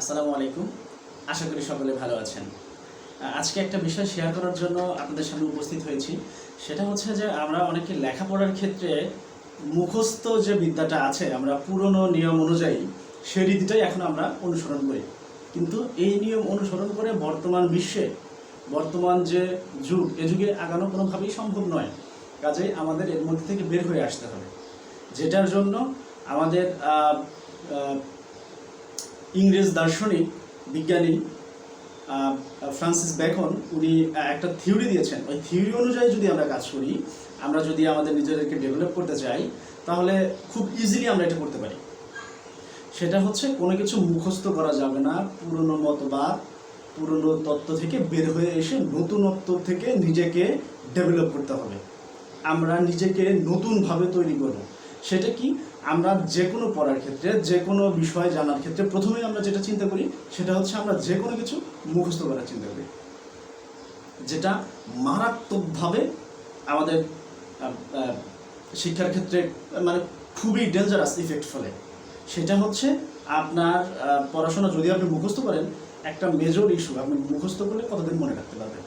আসসালামু আলাইকুম। আশা করি সকলে ভালো আছেন। আজকে একটা বিষয় শেয়ার করার জন্য আপনাদের সামনে উপস্থিত হয়েছি। সেটা হচ্ছে যে আমরা অনেকে লেখাপড়ার ক্ষেত্রে মুখস্থ যে বিদ্যাটা আছে, আমরা পুরনো নিয়ম অনুযায়ী সে রীতিটাই এখন আমরা অনুসরণ করি। কিন্তু এই নিয়ম অনুসরণ করে বর্তমান বিশ্বে, বর্তমান যে যুগ, এ যুগে আগানো কোনোভাবেই সম্ভব নয়। কাজেই আমাদের এর মধ্যে থেকে বের হয়ে আসতে হবে। যেটার জন্য আমাদের ইংরেজ দার্শনিক, বিজ্ঞানী ফ্রান্সিস বেকন উনি একটা থিওরি দিয়েছেন। ওই থিওরি অনুযায়ী যদি আমরা কাজ করি, আমরা যদি আমাদের নিজেদেরকে ডেভেলপ করতে চাই, তাহলে খুব ইজিলি আমরা এটা করতে পারি। সেটা হচ্ছে কোনো কিছু মুখস্থ করা যাবে না, পুরনো মতবাদ, পুরনো তত্ত্ব থেকে বের হয়ে এসে নতুনত্ব থেকে নিজেকে ডেভেলপ করতে হবে। আমরা নিজেকে নতুনভাবে তৈরি করব। সেটা কি? আমরা যে কোনো পড়ার ক্ষেত্রে যে কোনো বিষয় জানার ক্ষেত্রে প্রথমেই আমরা যেটা চিন্তা করি, সেটা হচ্ছে আমরা যে কোনো কিছু মুখস্থ করার চিন্তা করি। যেটা মারাত্মকভাবে আমাদের শিক্ষার ক্ষেত্রে মানে খুবই ডেঞ্জারাস ইফেক্ট ফলে। সেটা হচ্ছে আপনার পড়াশোনা যদি আপনি মুখস্থ করেন, একটা মেজর ইস্যু আপনি মুখস্থ করলে কতদিন মনে রাখতে পারবেন?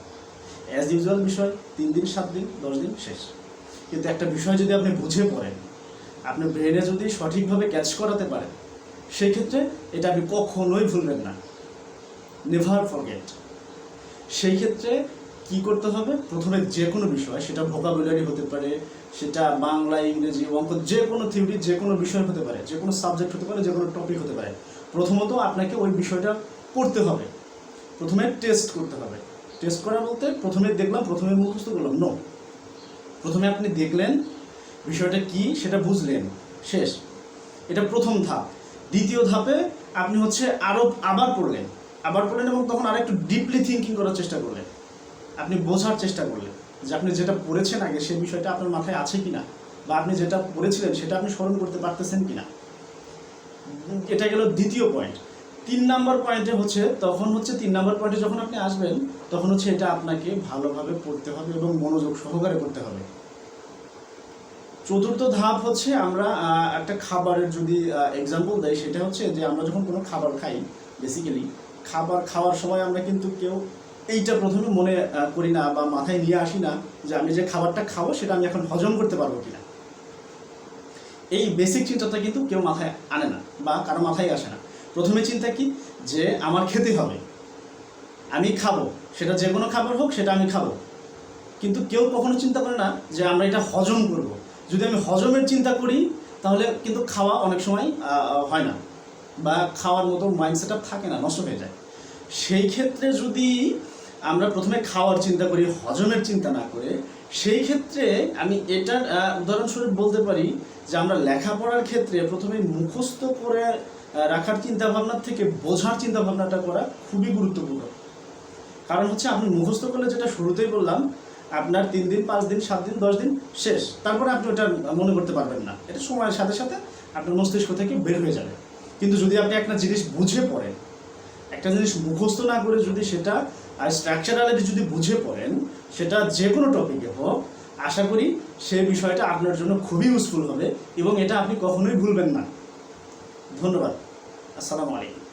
অ্যাজ ইউজুয়াল বিষয়, তিন দিন, সাত দিন, দশ দিন, শেষ। কিন্তু একটা বিষয় যদি আপনি বুঝে পড়েন আপনি ব্রেনে যদি সঠিকভাবে ক্যাচ করাতে পারেন সেই ক্ষেত্রে এটা আপনি কখনোই ভুলবেন না। নেভার ফরগেট সেই ক্ষেত্রে কি করতে হবে? প্রথমে যে কোনো বিষয়, সেটা ভোকাবুলারি হতে পারে, সেটা বাংলা, ইংরেজি, অঙ্ক, যে কোনো থিওরি যে কোনো বিষয় হতে পারে, যে কোনো সাবজেক্ট হতে পারে, যে কোনো টপিক হতে পারে। প্রথমত আপনাকে ওই বিষয়টা পড়তে হবে। প্রথমে টেস্ট করতে হবে। টেস্ট করা বলতে প্রথমে দেখলাম, প্রথমে মুখস্থ করলাম নো প্রথমে আপনি দেখলেন বিষয়টা কি সেটা বুঝলেন। শেষ। এটা প্রথম ধাপ। দ্বিতীয় ধাপে আপনি হচ্ছে আরও আবার পড়লেন। আবার পড়লেন এবং তখন আরেকটু ডিপলি থিঙ্কিং করার চেষ্টা করলেন। আপনি বোঝার চেষ্টা করলেন যে আপনি যেটা পড়েছেন আগে সেই বিষয়টা আপনার মাথায় আছে কিনা বা আপনি যেটা পড়েছিলেন সেটা আপনি স্মরণ করতে পারতেছেন কিনা। উম, এটা গেল দ্বিতীয় পয়েন্ট তিন নাম্বার পয়েন্টে হচ্ছে তখন হচ্ছে তিন নাম্বার পয়েন্টে যখন আপনি আসবেন তখন হচ্ছে এটা আপনাকে ভালোভাবে পড়তে হবে এবং মনোযোগ সহকারে করতে হবে। চতুর্থ ধাপ হচ্ছে আমরা একটা খাবারের যদি এক্সাম্পল দেয় সেটা হচ্ছে যে আমরা যখন কোনো খাবার খাই বেসিক্যালি খাবার খাওয়ার সময় আমরা কিন্তু কেউ এইটা প্রথমে মনে করি না বা মাথায় নিয়ে আসি না যে আমি যে খাবারটা খাব সেটা আমি এখন হজম করতে পারব কিনা। এই বেসিক চিন্তাটা কিন্তু কেউ মাথায় আনে না বা কারও মাথায় আসে না। প্রথমে চিন্তা কি? যে আমার খেতে হবে। আমি খাব, সেটা যে কোনো খাবার হোক, সেটা আমি খাব। কিন্তু কেউ কখনো চিন্তা করে না যে আমরা এটা হজম করব। যদি আমি হজমের চিন্তা করি, তাহলে কিন্তু খাওয়া অনেক সময় হয় না। বা খাওয়ার মতো মাইন্ডসেট থাকে না, নষ্ট হয়ে যায়। সেই ক্ষেত্রে যদি আমরা প্রথমে খাওয়ার চিন্তা করি, হজমের চিন্তা না করে, সেই ক্ষেত্রে আমি এটার উদাহরণস্বরূপ বলতে পারি যে আমরা লেখাপড়ার ক্ষেত্রে প্রথমে মুখস্থ করে রাখার চিন্তা ভাবনার থেকে বোঝার চিন্তা ভাবনাটা করা খুবই গুরুত্বপূর্ণ। কারণ হচ্ছে আপনি মুখস্থ করলে যেটা শুরুতেই বললাম আপনার তিন দিন, পাঁচ দিন, সাত দিন, দশ দিন, শেষ। তারপরে আপনি ওটা মনে করতে পারবেন না। এটা সময়ের সাথে সাথে আপনার মস্তিষ্ক থেকে বের হয়ে যাবে। কিন্তু যদি আপনি একটা জিনিস বুঝে পড়েন, একটা জিনিস মুখস্থ না করে যদি সেটা, আর স্ট্রাকচারালিটি যদি বুঝে পড়েন, সেটা যে কোনো টপিকে হোক, আশা করি সেই বিষয়টা আপনার জন্য খুবই ইউজফুল হবে এবং এটা আপনি কখনোই ভুলবেন না। ধন্যবাদ। আসসালামু আলাইকুম।